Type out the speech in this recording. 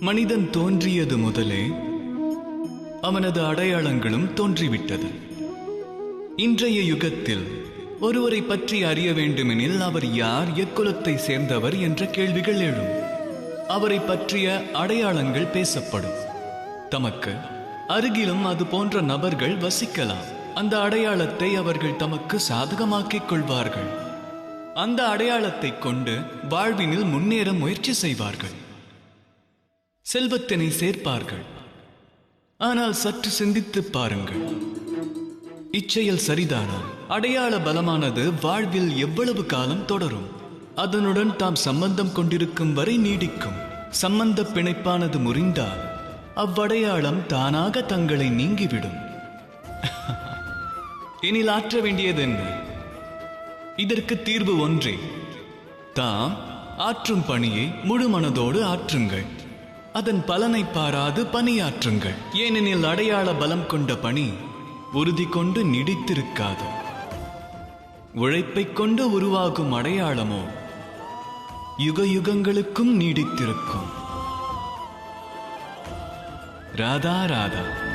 மனிதன் தோன்றியது முதலே அவனது அடையாளங்களும் தோன்றிவிட்டது. இன்றைய யுகத்தில் ஒருவரை பற்றி அறிய வேண்டுமெனில் அவர் யார் எக்குலத்தை சேர்ந்தவர் என்ற கேள்விகள் எழும். அவரை பற்றிய அடையாளங்கள் பேசப்படும். தமக்கு அருகிலும் அது போன்ற நபர்கள் வசிக்கலாம். அந்த அடையாளத்தை அவர்கள் தமக்கு சாதகமாக்கிக் கொள்வார்கள். அந்த அடையாளத்தை கொண்டு வாழ்வினில் முன்னேற முயற்சி செய்வார்கள். செல்வத்தினை சேர்ப்பார்கள். ஆனால் சற்று சிந்தித்துப் பாருங்கள். இச்செயல் சரிதானா அடையாள பலமானது வாழ்வில் எவ்வளவு காலம் தொடரும். அதனுடன் தாம் சம்பந்தம் கொண்டிருக்கும் வரை நீடிக்கும். சம்பந்த பிணைப்பானது முறிந்தால் அவ்வடையாளம் தானாக தங்களை நீங்கிவிடும். எனில் ஆற்ற வேண்டியது என்ன இதற்கு தீர்வு ஒன்றே. தாம் ஆற்றும் பணியை முழு மனதோடு ஆற்றுங்கள். அதன் பலனை பாராது பணியாற்றுங்கள். ஏனெனில் அடையாள பலம் கொண்ட பணி உறுதி கொண்டு நீடித்திருக்காது. உழைப்பைக் கொண்டு உருவாகும் அடையாளமோ யுக யுகங்களுக்கும் நீடித்திருக்கும். ராதா ராதா.